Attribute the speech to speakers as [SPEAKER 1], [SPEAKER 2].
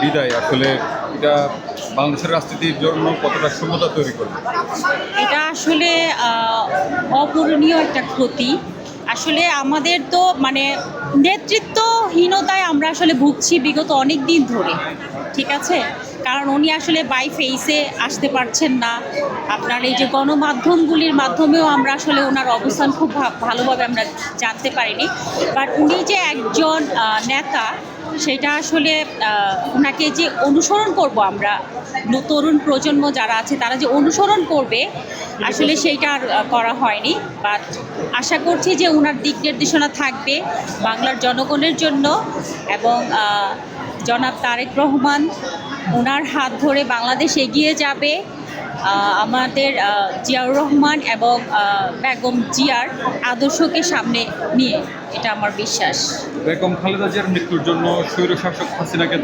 [SPEAKER 1] বিদায়। আসলে এটা বাংলাদেশের রাজনীতির জন্য কতটা শূন্যতা তৈরি করবে?
[SPEAKER 2] এটা আসলে অপূরণীয় একটা ক্ষতি। আসলে আমাদের তো মানে নেতৃত্বহীনতায় আমরা আসলে ভুগছি বিগত অনেক দিন ধরে, ঠিক আছে? কারণ উনি আসলে বাই ফেইসে আসতে পারছেন না। আপনার এই যে গণমাধ্যমগুলির মাধ্যমেও আমরা আসলে ওনার অবস্থান খুব ভালোভাবে আমরা জানতে পারিনি। বাট উনি যে একজন নেতা সেটা আসলে ওনাকে যে অনুসরণ করব আমরা, তরুণ প্রজন্ম যারা আছে তারা যে অনুসরণ করবে, আসলে সেইটা আর করা হয়নি। বাট আশা করছি যে ওনার দিক নির্দেশনা থাকবে বাংলার জনগণের জন্য এবং জনাব তারেক রহমান, ওনার হাত ধরে বাংলাদেশ এগিয়ে যাবে। আমাদের জিয়াউর রহমান এবং বেগম জিয়ার আদর্শকে সামনে নিয়ে এটা আমার বিশ্বাস।
[SPEAKER 1] বেগম খালেদা জিয়ার মৃত্যুর জন্য স্বৈরশাসক হাসিনাকে